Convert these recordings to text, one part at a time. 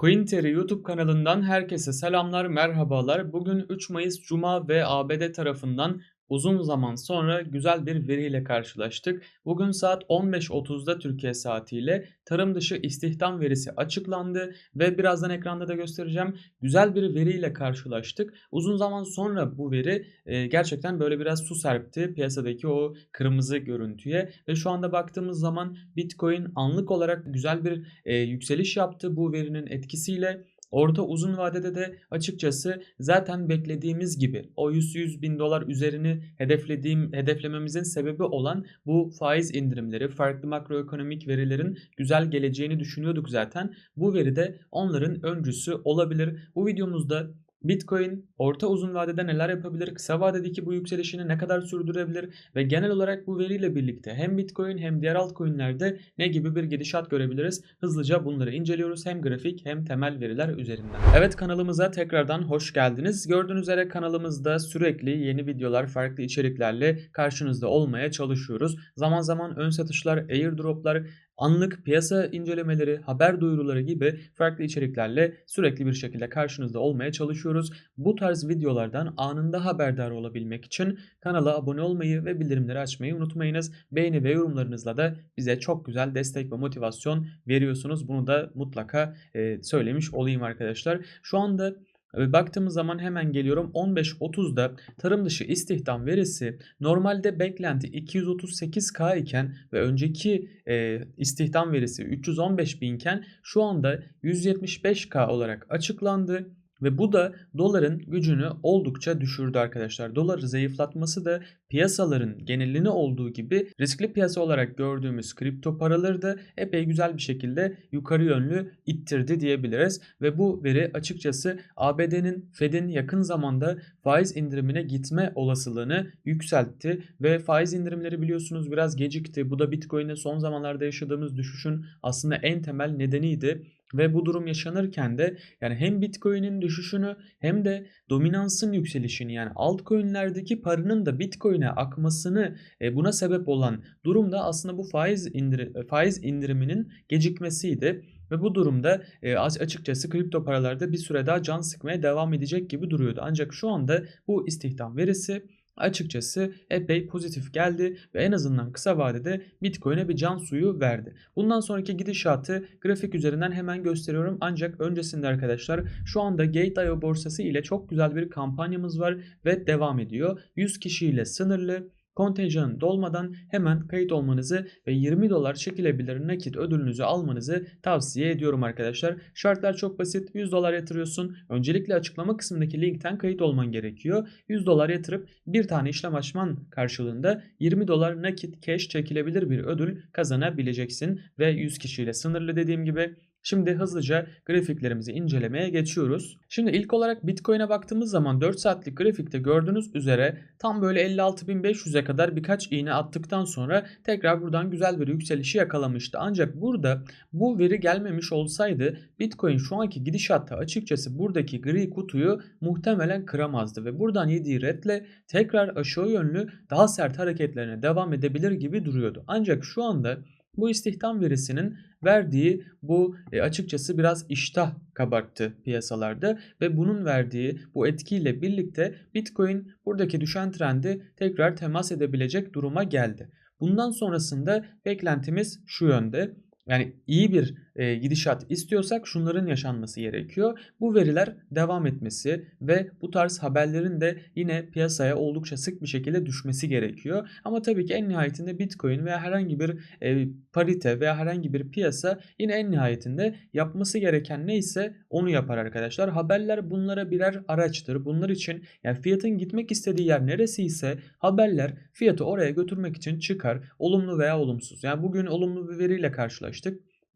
CoinTeri YouTube kanalından herkese selamlar, merhabalar. Bugün 3 Mayıs Cuma ve ABD tarafından uzun zaman sonra güzel bir veriyle karşılaştık. Bugün saat 15.30'da Türkiye saatiyle tarım dışı istihdam verisi açıklandı ve birazdan ekranda da göstereceğim. Güzel bir veriyle karşılaştık. Uzun zaman sonra bu veri e, gerçekten böyle biraz su serpti piyasadaki o kırmızı görüntüye ve şu anda baktığımız zaman Bitcoin anlık olarak güzel bir e, yükseliş yaptı bu verinin etkisiyle. Orta uzun vadede de açıkçası zaten beklediğimiz gibi o 100-100 bin dolar üzerini hedeflediğim hedeflememizin sebebi olan bu faiz indirimleri, farklı makroekonomik verilerin güzel geleceğini düşünüyorduk zaten. Bu veri de onların öncüsü olabilir. Bu videomuzda Bitcoin orta uzun vadede neler yapabilir? Kısa vadedeki bu yükselişini ne kadar sürdürebilir? Ve genel olarak bu veriyle birlikte hem Bitcoin hem diğer altcoin'lerde ne gibi bir gidişat görebiliriz? Hızlıca bunları inceliyoruz hem grafik hem temel veriler üzerinden. Evet kanalımıza tekrardan hoş geldiniz. Gördüğünüz üzere kanalımızda sürekli yeni videolar, farklı içeriklerle karşınızda olmaya çalışıyoruz. Zaman zaman ön satışlar, airdroplar, anlık piyasa incelemeleri, haber duyuruları gibi farklı içeriklerle sürekli bir şekilde karşınızda olmaya çalışıyoruz. Bu tarz videolardan anında haberdar olabilmek için kanala abone olmayı ve bildirimleri açmayı unutmayınız. Beğeni ve yorumlarınızla da bize çok güzel destek ve motivasyon veriyorsunuz. Bunu da mutlaka söylemiş olayım arkadaşlar. Şu anda Baktığımız zaman hemen geliyorum 15.30'da tarım dışı istihdam verisi normalde beklenti 238K iken ve önceki e, istihdam verisi 315 binken şu anda 175K olarak açıklandı. Ve bu da doların gücünü oldukça düşürdü arkadaşlar. Doları zayıflatması da piyasaların genelini olduğu gibi riskli piyasa olarak gördüğümüz kripto paraları da epey güzel bir şekilde yukarı yönlü ittirdi diyebiliriz. Ve bu veri açıkçası ABD'nin Fed'in yakın zamanda faiz indirimine gitme olasılığını yükseltti. Ve faiz indirimleri biliyorsunuz biraz gecikti. Bu da Bitcoin'e son zamanlarda yaşadığımız düşüşün aslında en temel nedeniydi. Ve bu durum yaşanırken de yani hem Bitcoin'in düşüşünü hem de dominansın yükselişini yani altcoin'lerdeki paranın da Bitcoin'e akmasını e, buna sebep olan durumda aslında bu faiz indir faiz indiriminin gecikmesiydi. Ve bu durumda e, açıkçası kripto paralarda bir süre daha can sıkmaya devam edecek gibi duruyordu. Ancak şu anda bu istihdam verisi açıkçası epey pozitif geldi ve en azından kısa vadede Bitcoin'e bir can suyu verdi. Bundan sonraki gidişatı grafik üzerinden hemen gösteriyorum ancak öncesinde arkadaşlar şu anda Gate.io borsası ile çok güzel bir kampanyamız var ve devam ediyor. 100 kişiyle sınırlı kontenjanın dolmadan hemen kayıt olmanızı ve 20 dolar çekilebilir nakit ödülünüzü almanızı tavsiye ediyorum arkadaşlar. Şartlar çok basit. 100 dolar yatırıyorsun. Öncelikle açıklama kısmındaki linkten kayıt olman gerekiyor. 100 dolar yatırıp bir tane işlem açman karşılığında 20 dolar nakit cash çekilebilir bir ödül kazanabileceksin ve 100 kişiyle sınırlı dediğim gibi Şimdi hızlıca grafiklerimizi incelemeye geçiyoruz. Şimdi ilk olarak Bitcoin'e baktığımız zaman 4 saatlik grafikte gördüğünüz üzere tam böyle 56.500'e kadar birkaç iğne attıktan sonra tekrar buradan güzel bir yükselişi yakalamıştı. Ancak burada bu veri gelmemiş olsaydı Bitcoin şu anki gidişatta açıkçası buradaki gri kutuyu muhtemelen kıramazdı ve buradan yediği redle tekrar aşağı yönlü daha sert hareketlerine devam edebilir gibi duruyordu. Ancak şu anda bu istihdam verisinin verdiği bu e, açıkçası biraz iştah kabarttı piyasalarda ve bunun verdiği bu etkiyle birlikte Bitcoin buradaki düşen trendi tekrar temas edebilecek duruma geldi. Bundan sonrasında beklentimiz şu yönde. Yani iyi bir e, gidişat istiyorsak şunların yaşanması gerekiyor. Bu veriler devam etmesi ve bu tarz haberlerin de yine piyasaya oldukça sık bir şekilde düşmesi gerekiyor. Ama tabii ki en nihayetinde Bitcoin veya herhangi bir e, parite veya herhangi bir piyasa yine en nihayetinde yapması gereken neyse onu yapar arkadaşlar. Haberler bunlara birer araçtır. Bunlar için yani fiyatın gitmek istediği yer neresi ise haberler fiyatı oraya götürmek için çıkar. Olumlu veya olumsuz. Yani bugün olumlu bir veriyle karşılaştık.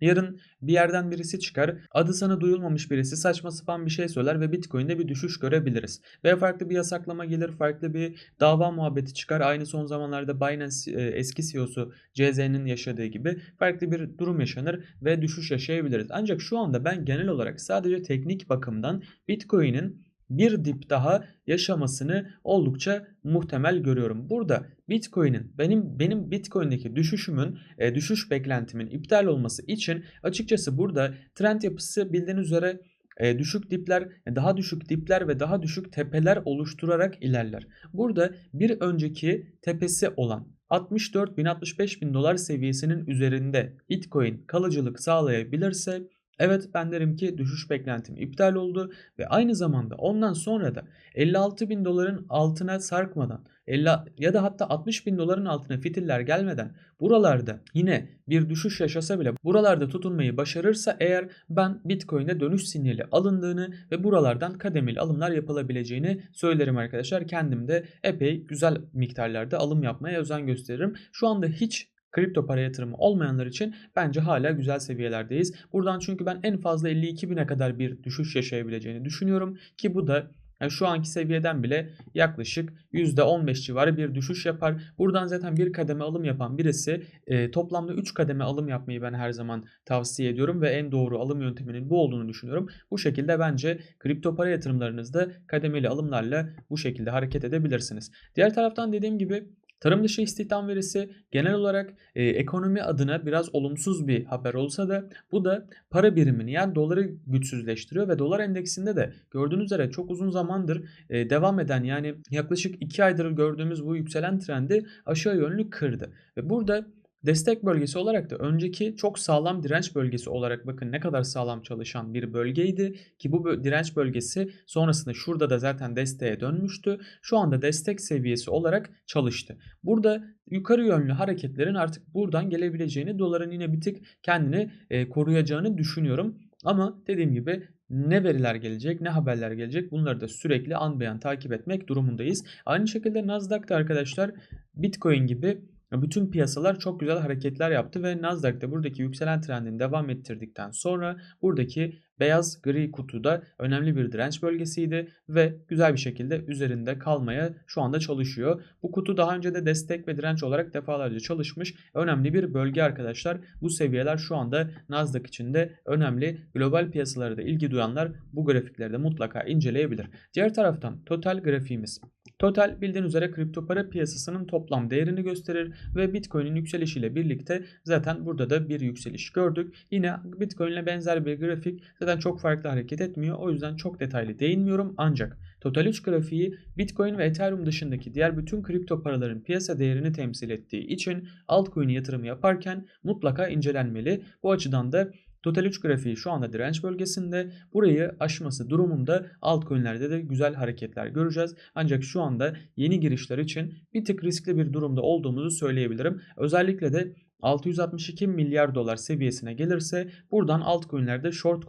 Yarın bir yerden birisi çıkar, adı sana duyulmamış birisi saçma sapan bir şey söyler ve Bitcoin'de bir düşüş görebiliriz. Veya farklı bir yasaklama gelir, farklı bir dava muhabbeti çıkar. Aynı son zamanlarda Binance e, eski CEO'su CZ'nin yaşadığı gibi farklı bir durum yaşanır ve düşüş yaşayabiliriz. Ancak şu anda ben genel olarak sadece teknik bakımdan Bitcoin'in bir dip daha yaşamasını oldukça muhtemel görüyorum. Burada Bitcoin'in benim benim Bitcoin'deki düşüşümün, eee, düşüş beklentimin iptal olması için açıkçası burada trend yapısı bildiğiniz üzere, eee, düşük dipler, daha düşük dipler ve daha düşük tepeler oluşturarak ilerler. Burada bir önceki tepesi olan 64.000-65.000 dolar seviyesinin üzerinde Bitcoin kalıcılık sağlayabilirse evet ben derim ki düşüş beklentim iptal oldu ve aynı zamanda ondan sonra da 56.000 doların altına sarkmadan 50 ya da hatta 60.000 doların altına fitiller gelmeden buralarda yine bir düşüş yaşasa bile buralarda tutunmayı başarırsa eğer ben Bitcoin'e dönüş sinyali alındığını ve buralardan kademeli alımlar yapılabileceğini söylerim arkadaşlar. Kendim de epey güzel miktarlarda alım yapmaya özen gösteririm. Şu anda hiç kripto para yatırımı olmayanlar için bence hala güzel seviyelerdeyiz. Buradan çünkü ben en fazla 52 bine kadar bir düşüş yaşayabileceğini düşünüyorum ki bu da yani şu anki seviyeden bile yaklaşık %15 civarı bir düşüş yapar. Buradan zaten bir kademe alım yapan birisi e, toplamda 3 kademe alım yapmayı ben her zaman tavsiye ediyorum ve en doğru alım yönteminin bu olduğunu düşünüyorum. Bu şekilde bence kripto para yatırımlarınızda kademeli alımlarla bu şekilde hareket edebilirsiniz. Diğer taraftan dediğim gibi Tarım dışı istihdam verisi genel olarak e, ekonomi adına biraz olumsuz bir haber olsa da bu da para birimini yani doları güçsüzleştiriyor ve dolar endeksinde de gördüğünüz üzere çok uzun zamandır e, devam eden yani yaklaşık 2 aydır gördüğümüz bu yükselen trendi aşağı yönlü kırdı. Ve burada Destek bölgesi olarak da önceki çok sağlam direnç bölgesi olarak bakın ne kadar sağlam çalışan bir bölgeydi ki bu direnç bölgesi sonrasında şurada da zaten desteğe dönmüştü. Şu anda destek seviyesi olarak çalıştı. Burada yukarı yönlü hareketlerin artık buradan gelebileceğini, doların yine bir tık kendini e, koruyacağını düşünüyorum. Ama dediğim gibi ne veriler gelecek, ne haberler gelecek bunları da sürekli an beyan takip etmek durumundayız. Aynı şekilde Nasdaq'ta arkadaşlar Bitcoin gibi bütün piyasalar çok güzel hareketler yaptı ve Nasdaq da buradaki yükselen trendini devam ettirdikten sonra buradaki beyaz gri kutuda önemli bir direnç bölgesiydi ve güzel bir şekilde üzerinde kalmaya şu anda çalışıyor. Bu kutu daha önce de destek ve direnç olarak defalarca çalışmış önemli bir bölge arkadaşlar. Bu seviyeler şu anda Nasdaq için de önemli. Global piyasalara da ilgi duyanlar bu grafikleri de mutlaka inceleyebilir. Diğer taraftan total grafiğimiz. Total bildiğin üzere kripto para piyasasının toplam değerini gösterir ve Bitcoin'in yükselişiyle birlikte zaten burada da bir yükseliş gördük. Yine Bitcoin ile benzer bir grafik zaten çok farklı hareket etmiyor. O yüzden çok detaylı değinmiyorum ancak Total 3 grafiği Bitcoin ve Ethereum dışındaki diğer bütün kripto paraların piyasa değerini temsil ettiği için altcoin yatırımı yaparken mutlaka incelenmeli. Bu açıdan da Total 3 grafiği şu anda direnç bölgesinde. Burayı aşması durumunda altcoin'lerde de güzel hareketler göreceğiz. Ancak şu anda yeni girişler için bir tık riskli bir durumda olduğumuzu söyleyebilirim. Özellikle de 662 milyar dolar seviyesine gelirse buradan altcoin'lerde short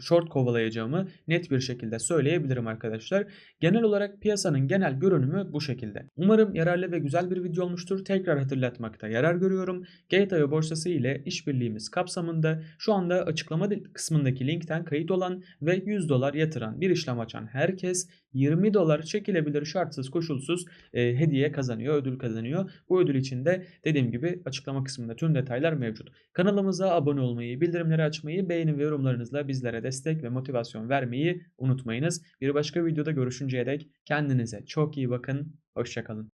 short kovalayacağımı net bir şekilde söyleyebilirim arkadaşlar. Genel olarak piyasanın genel görünümü bu şekilde. Umarım yararlı ve güzel bir video olmuştur. Tekrar hatırlatmakta yarar görüyorum. Gateway borsası ile işbirliğimiz kapsamında şu anda açıklama kısmındaki linkten kayıt olan ve 100 dolar yatıran bir işlem açan herkes 20 dolar çekilebilir şartsız koşulsuz e, hediye kazanıyor, ödül kazanıyor. Bu ödül için de dediğim gibi açıklama kısmında tüm detaylar mevcut. Kanalımıza abone olmayı, bildirimleri açmayı, beğeni ve yorumlarınızla bizlere destek ve motivasyon vermeyi unutmayınız. Bir başka videoda görüşünceye dek kendinize çok iyi bakın. Hoşçakalın.